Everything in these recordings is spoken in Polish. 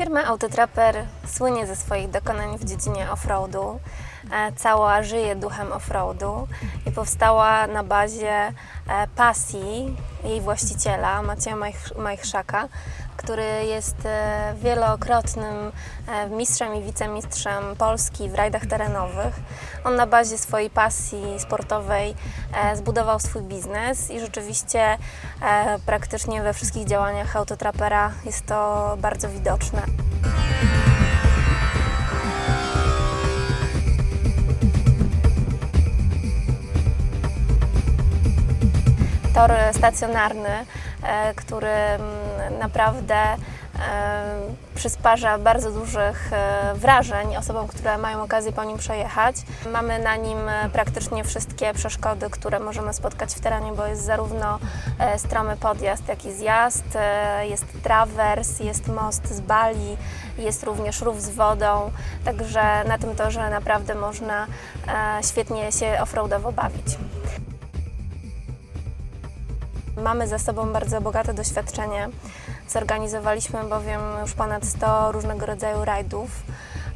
firma au słynie ze swoich dokonań w dziedzinie offroadu. E, Cała żyje duchem offroadu i powstała na bazie e, pasji jej właściciela Macieja Majch- Majchrzaka, który jest e, wielokrotnym mistrzem i wicemistrzem Polski w rajdach terenowych. On na bazie swojej pasji sportowej zbudował swój biznes i rzeczywiście praktycznie we wszystkich działaniach autotrapera jest to bardzo widoczne. Tor stacjonarny, e, który mm, naprawdę e, przysparza bardzo dużych e, wrażeń osobom, które mają okazję po nim przejechać. Mamy na nim praktycznie wszystkie przeszkody, które możemy spotkać w terenie, bo jest zarówno stromy podjazd, jak i zjazd, jest trawers, jest most z bali, jest również rów z wodą, także na tym torze naprawdę można świetnie się offroadowo bawić. Mamy za sobą bardzo bogate doświadczenie. Zorganizowaliśmy bowiem już ponad 100 różnego rodzaju rajdów.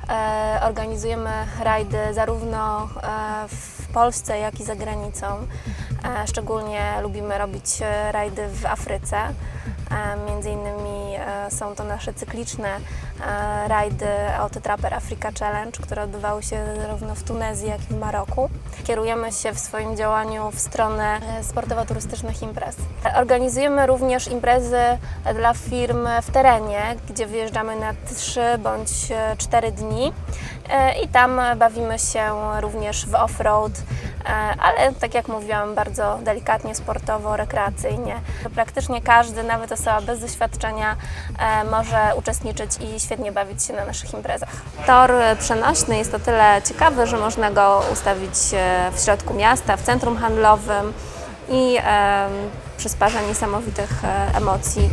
E, organizujemy rajdy zarówno e, w Polsce, jak i za granicą. E, szczególnie lubimy robić rajdy w Afryce. Między innymi są to nasze cykliczne e, rajdy Autotrapper Africa Challenge, które odbywały się zarówno w Tunezji, jak i w Maroku. Kierujemy się w swoim działaniu w stronę e, sportowo-turystycznych imprez. Organizujemy również imprezy dla firm w terenie, gdzie wyjeżdżamy na 3 bądź 4 dni e, i tam bawimy się również w off-road, ale tak jak mówiłam, bardzo delikatnie, sportowo, rekreacyjnie. Praktycznie każdy, nawet osoba bez doświadczenia, e, może uczestniczyć i świetnie bawić się na naszych imprezach. Tor przenośny jest o tyle ciekawy, że można go ustawić e, w środku miasta, w centrum handlowym i e, przysparza niesamowitych e, emocji.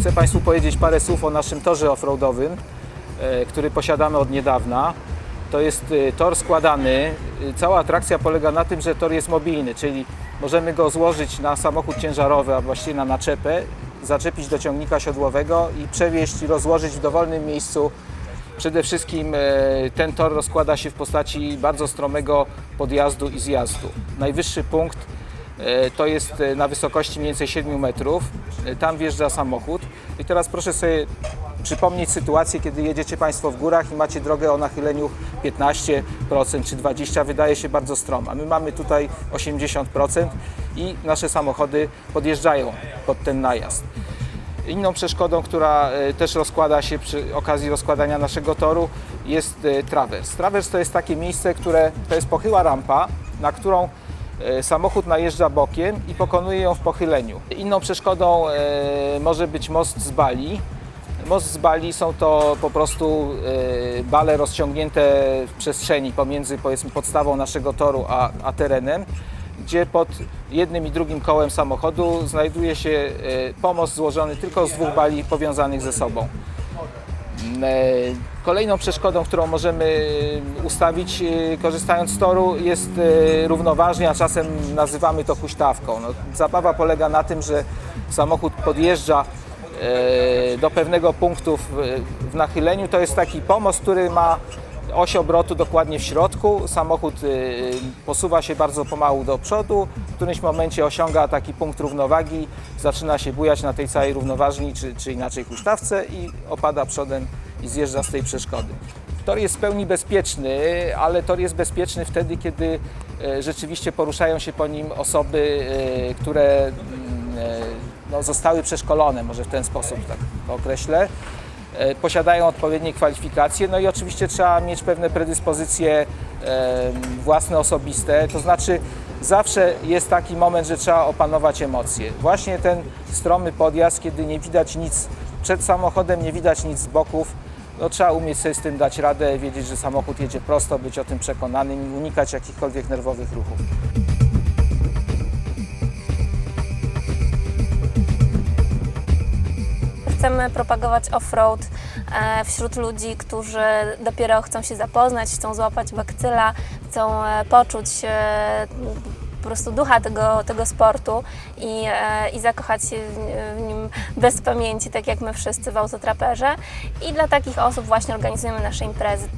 Chcę Państwu powiedzieć parę słów o naszym torze offroadowym, e, który posiadamy od niedawna. To jest e, tor składany. E, Cała atrakcja polega na tym, że tor jest mobilny, czyli możemy go złożyć na samochód ciężarowy, a właściwie na naczepę, zaczepić do ciągnika siodłowego i przewieźć i rozłożyć w dowolnym miejscu. Przede wszystkim e, ten tor rozkłada się w postaci bardzo stromego podjazdu i zjazdu. Najwyższy punkt E, To jest e, na wysokości mniej więcej 7 metrów. Tam wjeżdża samochód. I teraz proszę sobie przypomnieć sytuację, kiedy jedziecie Państwo w górach i macie drogę o nachyleniu 15% czy 20%. Wydaje się bardzo stroma. My mamy tutaj 80% i nasze samochody podjeżdżają pod ten najazd. Inną przeszkodą, która e, też rozkłada się przy okazji rozkładania naszego toru jest e, trawers. Trawers to jest takie miejsce, które to jest pochyła rampa, na którą e, samochód najeżdża bokiem i pokonuje ją w pochyleniu. Inną przeszkodą może być most z bali. Most z bali są to po prostu e, bale rozciągnięte w przestrzeni pomiędzy powiedzmy podstawą naszego toru a, a terenem, gdzie pod jednym i drugim kołem samochodu znajduje się e, pomost złożony tylko z dwóch bali powiązanych ze sobą. E, Kolejną przeszkodą, którą możemy ustawić korzystając z toru jest e, równoważnie, a czasem nazywamy to huśtawką. No, zabawa polega na tym, że samochód podjeżdża do pewnego punktu w, nachyleniu. To jest taki pomost, który ma oś obrotu dokładnie w środku. Samochód e, posuwa się bardzo pomału do przodu. W którymś momencie osiąga taki punkt równowagi, zaczyna się bujać na tej całej równoważni, czy, czy inaczej huśtawce i opada przodem i zjeżdża z tej przeszkody. Tor jest w pełni bezpieczny, ale tor jest bezpieczny wtedy, kiedy e, rzeczywiście poruszają się po nim osoby, e, które mm, e, no, zostały przeszkolone, może w ten sposób tak to określę. E, Posiadają odpowiednie kwalifikacje, no i oczywiście trzeba mieć pewne predyspozycje własne, osobiste, to znaczy zawsze jest taki moment, że trzeba opanować emocje. Właśnie ten stromy podjazd, kiedy nie widać nic przed samochodem, nie widać nic z boków, no, trzeba umieć sobie z tym dać radę, wiedzieć, że samochód jedzie prosto, być o tym przekonanym i unikać jakichkolwiek nerwowych ruchów. Chcemy propagować off-road e, wśród ludzi, którzy dopiero chcą się zapoznać, chcą złapać bakcyla, chcą e, poczuć e, po prostu ducha tego, tego sportu i, i zakochać się w, w nim bez pamięci, tak jak my wszyscy w autotraperze. I dla takich osób właśnie organizujemy nasze imprezy.